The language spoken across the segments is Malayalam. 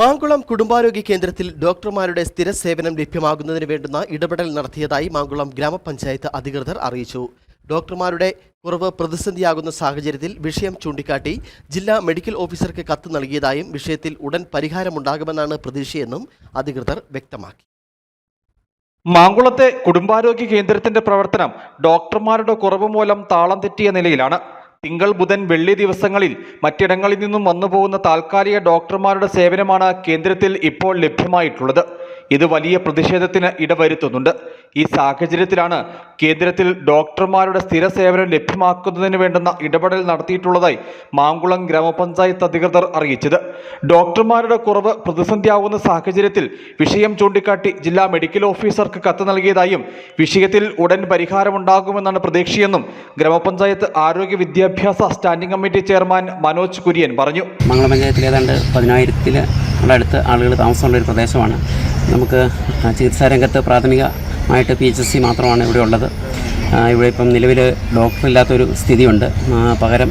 മാങ്കുളം കുടുംബാരോഗ്യ കേന്ദ്രത്തിൽ ഡോക്ടർമാരുടെ സ്ഥിര സേവനം ലഭ്യമാകുന്നതിന് വേണ്ടുന്ന ഇടപെടൽ നടത്തിയതായി മാങ്കുളം ഗ്രാമപഞ്ചായത്ത് അധികൃതർ അറിയിച്ചു. ഡോക്ടർമാരുടെ കുറവ് പ്രതിസന്ധിയാകുന്ന സാഹചര്യത്തിൽ വിഷയം ചൂണ്ടിക്കാട്ടി ജില്ലാ മെഡിക്കൽ ഓഫീസർക്ക് കത്ത് നൽകിയതായും വിഷയത്തിൽ ഉടൻ പരിഹാരമുണ്ടാകുമെന്നാണ് പ്രതീക്ഷയെന്നും അധികൃതർ വ്യക്തമാക്കി. മാങ്കുളത്തെ കുടുംബാരോഗ്യ കേന്ദ്രത്തിന്റെ പ്രവർത്തനം ഡോക്ടർമാരുടെ കുറവ് മൂലം താളം തെറ്റിയ നിലയിലാണ്. തിങ്കൾ ബുധൻ വെള്ളി ദിവസങ്ങളിൽ മറ്റിടങ്ങളിൽ നിന്നും വന്നുപോകുന്ന താൽക്കാലിക ഡോക്ടർമാരുടെ സേവനമാണ് കേന്ദ്രത്തിൽ ഇപ്പോൾ ലഭ്യമായിട്ടുള്ളത്. ഇത് വലിയ പ്രതിഷേധത്തിന് ഇടവരുത്തുന്നുണ്ട്. ഈ സാഹചര്യത്തിലാണ് കേന്ദ്രത്തിൽ ഡോക്ടർമാരുടെ സ്ഥിര സേവനം ലഭ്യമാക്കുന്നതിന് വേണ്ടുന്ന ഇടപെടൽ നടത്തിയിട്ടുള്ളതായി മാങ്കുളം ഗ്രാമപഞ്ചായത്ത് അധികൃതർ അറിയിച്ചത്. ഡോക്ടർമാരുടെ കുറവ് പ്രതിസന്ധിയാവുന്ന സാഹചര്യത്തിൽ വിഷയം ചൂണ്ടിക്കാട്ടി ജില്ലാ മെഡിക്കൽ ഓഫീസർക്ക് കത്ത് നൽകിയതായും വിഷയത്തിൽ ഉടൻ പരിഹാരമുണ്ടാകുമെന്നാണ് പ്രതീക്ഷയെന്നും ഗ്രാമപഞ്ചായത്ത് ആരോഗ്യ വിദ്യാഭ്യാസ standing committee chairman Manoj Kurian പറഞ്ഞു. മംഗളം പഞ്ചായത്തിൽ ഏതാണ്ട് പതിനായിരത്തിൽ അടുത്ത് ആളുകൾ താമസമുള്ള ഒരു പ്രദേശമാണ്. നമുക്ക് ചികിത്സാ രംഗത്ത് പ്രാഥമികമായിട്ട് പി എച്ച് എസ് സി മാത്രമാണ് ഇവിടെ ഉള്ളത്. ഇവിടെ ഇപ്പം നിലവിൽ ഡോക്ടറില്ലാത്തൊരു സ്ഥിതിയുണ്ട്. പകരം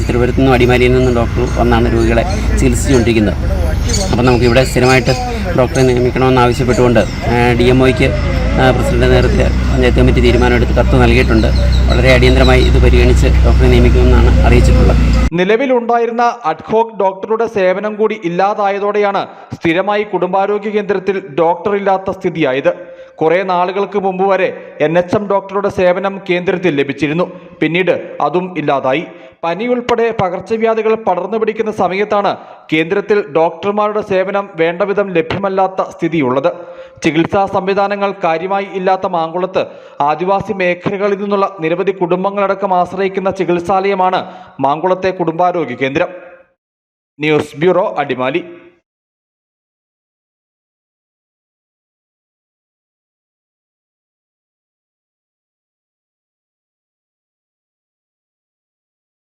ചിത്രപുരത്തു നിന്നും അടിമാലിയിൽ നിന്നും ഡോക്ടർ വന്നാണ് രോഗികളെ ചികിത്സിച്ചുകൊണ്ടിരിക്കുന്നത്. അപ്പം നമുക്കിവിടെ സ്ഥിരമായിട്ട് ഡോക്ടറെ നിയമിക്കണമെന്ന് ആവശ്യപ്പെട്ടുകൊണ്ട് ഡി എം ഒയ്ക്ക് പ്രസിഡന്റ് നേരത്തെ പഞ്ചായത്ത് കമ്മിറ്റി തീരുമാനമെടുത്ത് കത്ത് നൽകിയിട്ടുണ്ട്. വളരെ അടിയന്തരമായി ഇത് പരിഗണിച്ച് ഡോക്ടറെ നിയമിക്കുമെന്നാണ് അറിയിച്ചിട്ടുള്ളത്. നിലവിലുണ്ടായിരുന്ന അഡ്ഹോക് ഡോക്ടറുടെ സേവനം കൂടി ഇല്ലാതായതോടെയാണ് സ്ഥിരമായി കുടുംബാരോഗ്യ കേന്ദ്രത്തിൽ ഡോക്ടർ ഇല്ലാത്ത സ്ഥിതിയായത്. കുറെ നാളുകൾക്ക് മുമ്പ് വരെ എൻ എച്ച് എം ഡോക്ടറുടെ സേവനം കേന്ദ്രത്തിൽ ലഭിച്ചിരുന്നു. പിന്നീട് അതും ഇല്ലാതായി. പനി ഉൾപ്പെടെ പകർച്ചവ്യാധികൾ പടർന്നു പിടിക്കുന്ന സമയത്താണ് കേന്ദ്രത്തിൽ ഡോക്ടർമാരുടെ സേവനം വേണ്ടവിധം ലഭ്യമല്ലാത്ത സ്ഥിതിയുള്ളത്. ചികിത്സാ സംവിധാനങ്ങൾ കാര്യമായി ഇല്ലാത്ത മാങ്കുളത്ത് ആദിവാസി മേഖലകളിൽ നിന്നുള്ള നിരവധി കുടുംബങ്ങളടക്കം ആശ്രയിക്കുന്ന ചികിത്സാലയമാണ് മാങ്കുളത്തെ കുടുംബാരോഗ്യ കേന്ദ്രം. News bureau Adimali.